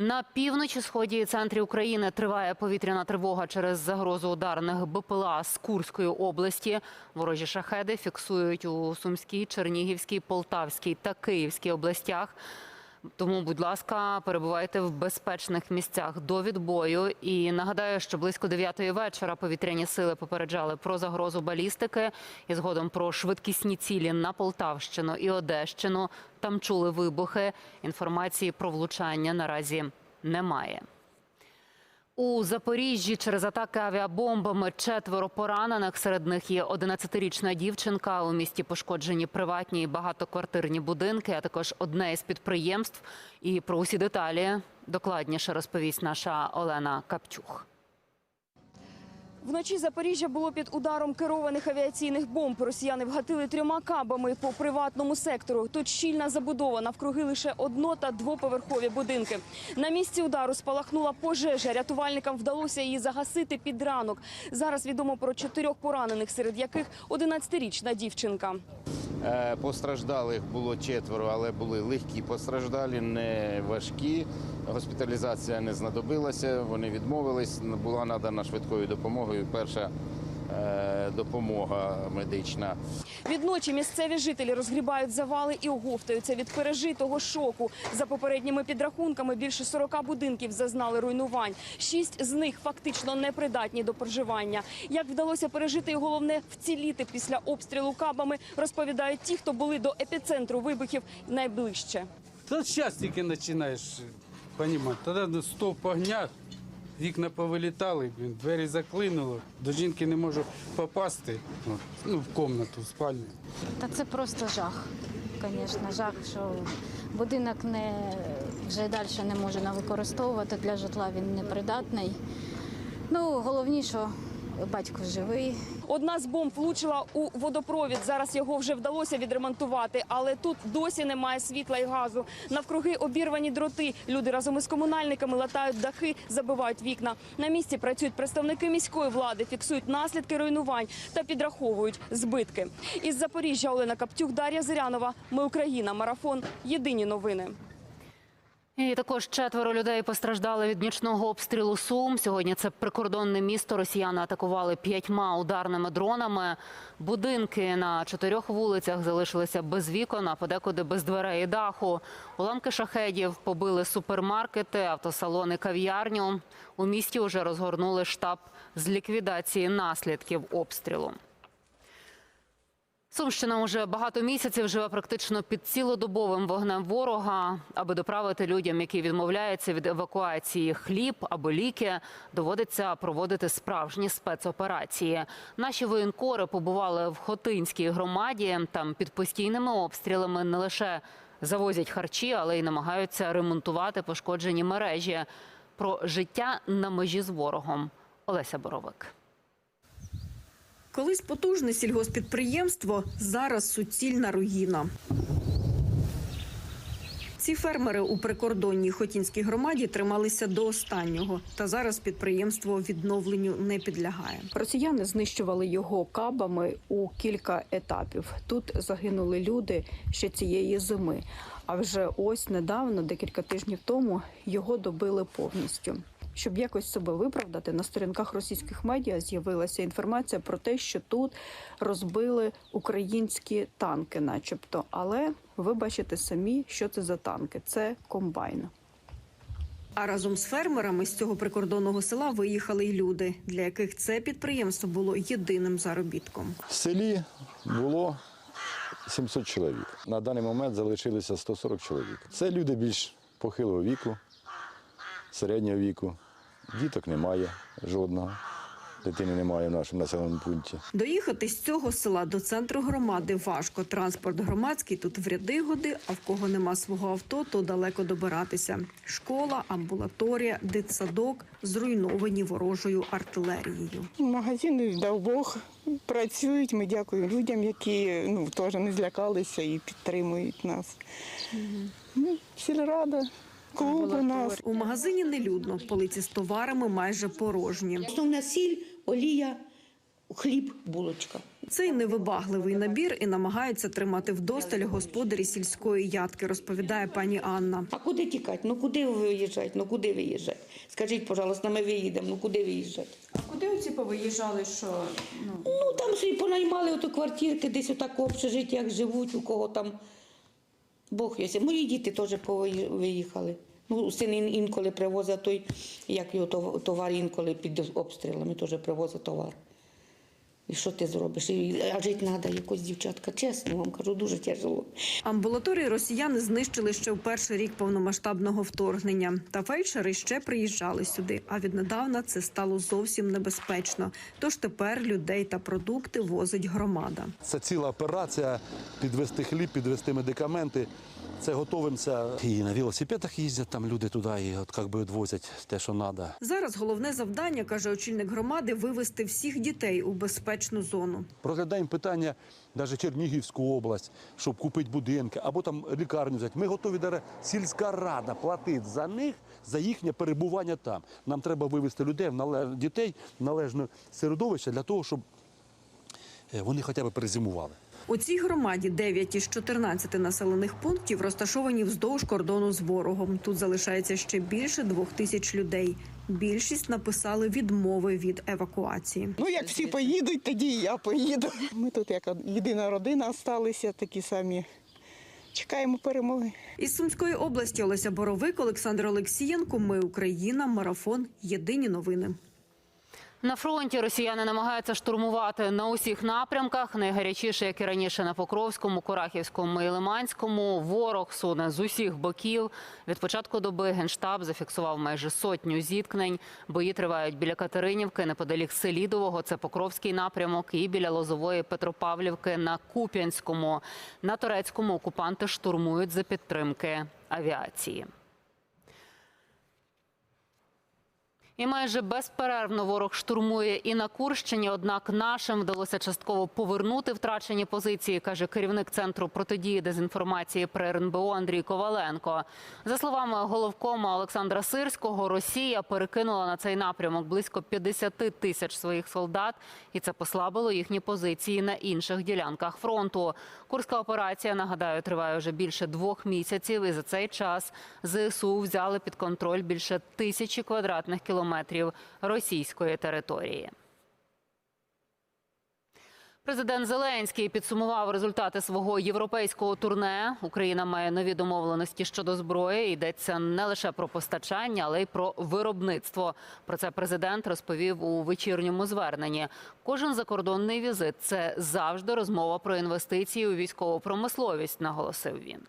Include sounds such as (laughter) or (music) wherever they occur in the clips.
На півночі сході і центрі України триває повітряна тривога через загрозу ударних БПЛА з Курської області. Ворожі шахеди фіксують у Сумській, Чернігівській, Полтавській та Київській областях. Тому, будь ласка, перебувайте в безпечних місцях до відбою. І нагадаю, що близько 9 вечора повітряні сили попереджали про загрозу балістики і згодом про швидкісні цілі на Полтавщину і Одещину. Там чули вибухи. Інформації про влучання наразі немає. У Запоріжжі через атаки авіабомбами четверо поранених. Серед них є 11-річна дівчинка. У місті пошкоджені приватні і багатоквартирні будинки, а також одне із підприємств. І про усі деталі докладніше розповість наша Олена Каптюх. Вночі Запоріжжя було під ударом керованих авіаційних бомб. Росіяни вгатили трьома кабами по приватному сектору. Тут щільна забудова, навкруги лише одно- та двоповерхові будинки. На місці удару спалахнула пожежа. Рятувальникам вдалося її загасити під ранок. Зараз відомо про чотирьох поранених, серед яких 11-річна дівчинка. Е, Постраждалих було четверо, але були легкі постраждалі, не важкі. Госпіталізація не знадобилася. Вони відмовились. Була надана швидкою допомогою. Перша е, допомога медична. Відночі місцеві жителі розгрібають завали і оговтаються від пережитого шоку. За попередніми підрахунками, більше 40 будинків зазнали руйнувань. Шість з них фактично непридатні до проживання. Як вдалося пережити і головне вціліти після обстрілу кабами, розповідають ті, хто були до епіцентру вибухів найближче. Та зараз тільки починаєш розуміти. Тоді стовп огня, вікна повилітали, двері заклинуло, до жінки не можу попасти ну, в кімнату, в спальню. Та це просто жах. Звісно, жах, що будинок не, вже далі не можна використовувати для житла, він непридатний. Ну, головніше, батько живий, Одна з бомб влучила у водопровід. Зараз його вже вдалося відремонтувати, але тут досі немає світла і газу. Навкруги обірвані дроти. Люди разом із комунальниками латають дахи, забивають вікна. На місці працюють представники міської влади, фіксують наслідки руйнувань та підраховують збитки. Із Запоріжжя Олена Каптюк, Дар'я Зирянова. Ми Україна. Марафон. Єдині новини. І також четверо людей постраждали від нічного обстрілу Сум. Сьогодні це прикордонне місто. Росіяни атакували п'ятьма ударними дронами. Будинки на чотирьох вулицях залишилися без вікон, а подекуди без дверей і даху. Уламки шахедів побили супермаркети, автосалони, кав'ярню. У місті вже розгорнули штаб з ліквідації наслідків обстрілу. Сумщина уже багато місяців живе практично під цілодобовим вогнем ворога. Аби доправити людям, які відмовляються від евакуації хліб або ліки, доводиться проводити справжні спецоперації. Наші воєнкори побували в Хотинській громаді. Там під постійними обстрілами не лише завозять харчі, але й намагаються ремонтувати пошкоджені мережі. Про життя на межі з ворогом. Олеся Боровик. Колись потужне сільгоспідприємство, зараз суцільна руїна. Ці фермери у прикордонній Хотінській громаді трималися до останнього, та зараз підприємство відновленню не підлягає. Росіяни знищували його кабами у кілька етапів. Тут загинули люди ще цієї зими. А вже ось недавно, декілька тижнів тому, його добили повністю. Щоб якось себе виправдати, на сторінках російських медіа з'явилася інформація про те, що тут розбили українські танки, начебто. Але ви бачите самі, що це за танки. Це комбайн. А разом з фермерами з цього прикордонного села виїхали й люди, для яких це підприємство було єдиним заробітком. В селі було 700 чоловік. На даний момент залишилося 140 чоловік. Це люди більш похилого віку, середнього віку. Діток немає жодного. Дитини немає в нашому населеному пункті. Доїхати з цього села до центру громади важко. Транспорт громадський тут в ряди годи, а в кого нема свого авто, то далеко добиратися. Школа, амбулаторія, дитсадок зруйновані ворожою артилерією. Магазини, дав Бог, працюють. Ми дякуємо людям, які ну, теж не злякалися і підтримують нас. Ну, Сільрада, клуб у нас. У магазині нелюдно, полиці з товарами майже порожні. Основна сіль, олія, хліб, булочка. Цей невибагливий набір і намагаються тримати вдосталь господарі сільської ядки, розповідає пані Анна. А куди тікати? Ну куди виїжджати? Ну куди виїжджати? Скажіть, пожалуйста, ми виїдемо, ну куди виїжджати? А куди оці повиїжджали, що ну, Ну там собі понаймали ото квартирки, десь отак в общежиттях живуть, у кого там Бог йосі. Мої діти теж виїхали. Ну, син інколи привозить той, як його тов- товар інколи під обстрілами теж привозить товар. І що ти зробиш? І, а жити треба якось, дівчатка, чесно вам кажу, дуже тяжело. Амбулаторії росіяни знищили ще в перший рік повномасштабного вторгнення. Та фельдшери ще приїжджали сюди. А віднедавна це стало зовсім небезпечно. Тож тепер людей та продукти возить громада. Це ціла операція підвести хліб, підвести медикаменти. Це готовимося. І на велосипедах їздять там люди туди, і от як би відвозять те, що треба. Зараз головне завдання, каже очільник громади, вивести всіх дітей у безпечну зону. Розглядаємо питання навіть Чернігівську область, щоб купити будинки або там лікарню взяти. Ми готові даже сільська рада платить за них за їхнє перебування там. Нам треба вивести людей дітей в належне середовище для того, щоб е, вони хоча б перезимували. У цій громаді 9 із 14 населених пунктів розташовані вздовж кордону з ворогом. Тут залишається ще більше двох тисяч людей. Більшість написали відмови від евакуації. Ну, як всі поїдуть, тоді і я поїду. (laughs) Ми тут як єдина родина залишилися, такі самі. Чекаємо перемоги. Із Сумської області Олеся Боровик, Олександр Олексієнко. Ми Україна. Марафон. Єдині новини. На фронті росіяни намагаються штурмувати на усіх напрямках. Найгарячіше, як і раніше, на Покровському, Курахівському і Лиманському. Ворог суне з усіх боків. Від початку доби генштаб зафіксував майже сотню зіткнень. Бої тривають біля Катеринівки, неподалік Селідового. Це Покровський напрямок, і біля Лозової Петропавлівки на Куп'янському. На турецькому окупанти штурмують за підтримки авіації. І майже безперервно ворог штурмує і на Курщині. Однак нашим вдалося частково повернути втрачені позиції, каже керівник центру протидії дезінформації при РНБО Андрій Коваленко. За словами головкома Олександра Сирського, Росія перекинула на цей напрямок близько 50 тисяч своїх солдат, і це послабило їхні позиції на інших ділянках фронту. Курська операція нагадаю триває вже більше двох місяців. І за цей час ЗСУ взяли під контроль більше тисячі квадратних кілометрів російської території. Президент Зеленський підсумував результати свого європейського турне. Україна має нові домовленості щодо зброї. Йдеться не лише про постачання, але й про виробництво. Про це президент розповів у вечірньому зверненні. Кожен закордонний візит це завжди розмова про інвестиції у військову промисловість, наголосив він.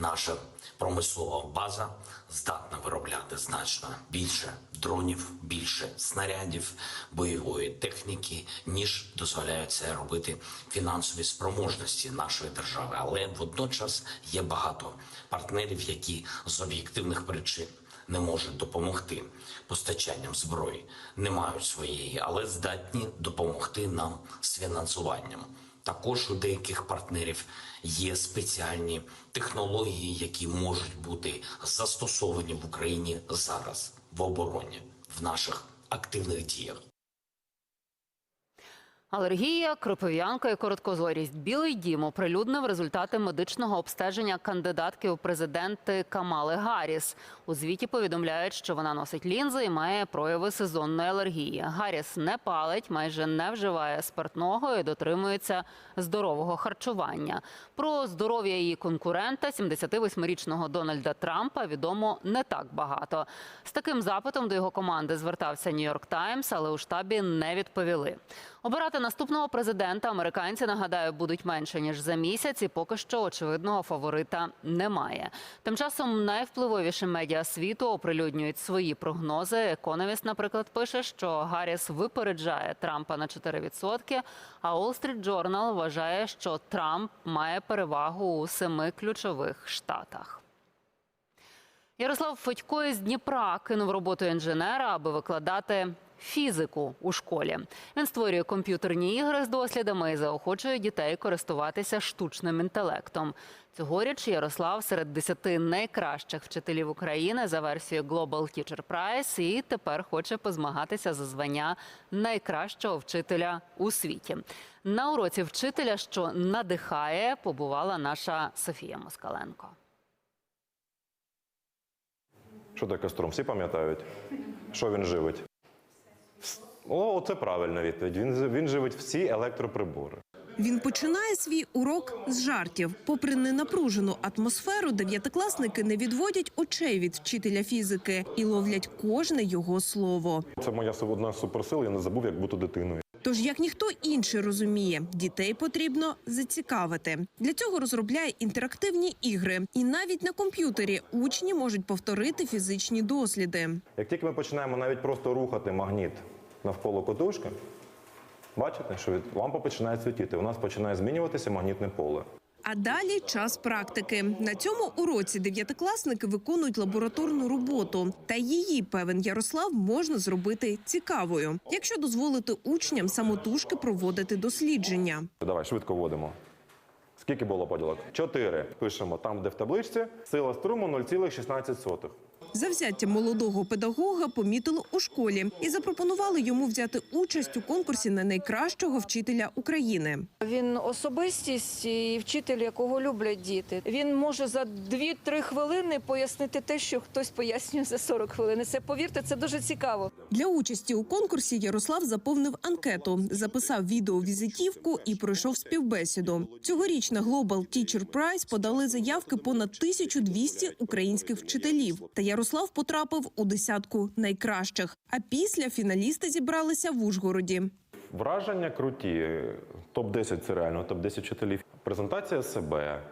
Наша промислова база здатна виробляти значно більше дронів, більше снарядів, бойової техніки, ніж дозволяють це робити фінансові спроможності нашої держави. Але водночас є багато партнерів, які з об'єктивних причин не можуть допомогти постачанням зброї, не мають своєї, але здатні допомогти нам з фінансуванням. Також у деяких партнерів є спеціальні технології, які можуть бути застосовані в Україні зараз в обороні в наших активних діях. Алергія, кропив'янка і короткозорість. Білий дім оприлюднив результати медичного обстеження кандидатки у президенти Камали Гарріс. У звіті повідомляють, що вона носить лінзи і має прояви сезонної алергії. Гарріс не палить, майже не вживає спиртного і дотримується здорового харчування. Про здоров'я її конкурента, 78-річного Дональда Трампа, відомо не так багато. З таким запитом до його команди звертався Нью-Йорк Таймс, але у штабі не відповіли. Обирати наступного президента американці нагадаю будуть менше ніж за місяць, і поки що очевидного фаворита немає. Тим часом найвпливовіші медіа світу оприлюднюють свої прогнози. Економіст, наприклад, пише, що Гарріс випереджає Трампа на 4%, а Wall Street Journal вважає, що Трамп має перевагу у семи ключових штатах. Ярослав Федько із Дніпра кинув роботу інженера, аби викладати фізику у школі. Він створює комп'ютерні ігри з дослідами і заохочує дітей користуватися штучним інтелектом. Цьогоріч Ярослав серед 10 найкращих вчителів України за версією Global Teacher Prize і тепер хоче позмагатися за звання найкращого вчителя у світі. На уроці вчителя, що надихає, побувала наша Софія Москаленко. Що таке струм? Всі пам'ятають? Що він живить? О, це правильна відповідь. Він, він живить всі електроприбори. Він починає свій урок з жартів. Попри ненапружену атмосферу, дев'ятикласники не відводять очей від вчителя фізики і ловлять кожне його слово. Це моя одна з суперсил, я не забув, як бути дитиною. Тож, як ніхто інший розуміє, дітей потрібно зацікавити. Для цього розробляє інтерактивні ігри, і навіть на комп'ютері учні можуть повторити фізичні досліди. Як тільки ми починаємо навіть просто рухати магніт навколо котушки, бачите, що від- лампа починає світіти, у нас починає змінюватися магнітне поле. А далі час практики. На цьому уроці дев'ятикласники виконують лабораторну роботу. Та її певен Ярослав можна зробити цікавою, якщо дозволити учням самотужки проводити дослідження. Давай, швидко вводимо. Скільки було поділок? Чотири. Пишемо там, де в табличці. Сила струму 0,16. Завзяття молодого педагога помітили у школі і запропонували йому взяти участь у конкурсі на найкращого вчителя України. Він особистість і вчитель, якого люблять діти. Він може за 2-3 хвилини пояснити те, що хтось пояснює за 40 хвилин. Це повірте, це дуже цікаво. Для участі у конкурсі Ярослав заповнив анкету, записав відеовізитівку і пройшов співбесіду. Цьогоріч на Global Teacher Prize подали заявки понад 1200 українських вчителів. Та Ярослав потрапив у десятку найкращих. А після фіналісти зібралися в Ужгороді. Враження круті. Топ-10 це реально топ-10 вчителів. Презентація себе,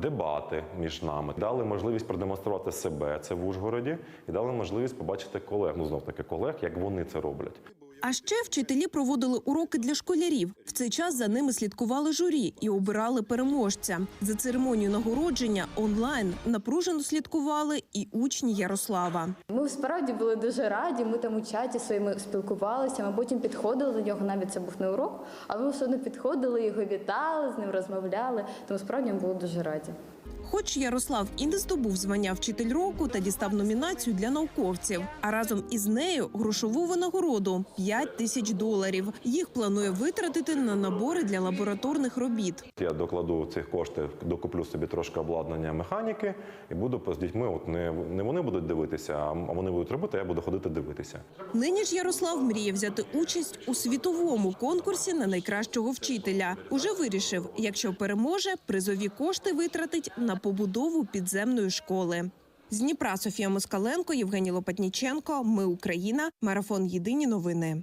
дебати між нами. Дали можливість продемонструвати себе це в Ужгороді і дали можливість побачити колег. Ну знов таки колег, як вони це роблять. А ще вчителі проводили уроки для школярів. В цей час за ними слідкували журі і обирали переможця. За церемонію нагородження онлайн напружено слідкували і учні Ярослава. Ми справді були дуже раді. Ми там у чаті своїми спілкувалися. Ми потім підходили до нього. Навіть це був не урок, але ми все одно підходили, його вітали, з ним розмовляли. Тому справді ми були дуже раді. Хоч Ярослав і не здобув звання вчитель року та дістав номінацію для науковців, а разом із нею грошову винагороду 5 тисяч доларів. Їх планує витратити на набори для лабораторних робіт. Я докладу цих коштів, докуплю собі трошки обладнання механіки і буду з дітьми. От не, не вони будуть дивитися, а вони будуть робити, а я буду ходити дивитися. Нині ж Ярослав мріє взяти участь у світовому конкурсі на найкращого вчителя. Уже вирішив, якщо переможе, призові кошти витратить на побудову підземної школи. З Дніпра Софія Москаленко, Євгеній Лопатніченко. Ми Україна. Марафон Єдині новини.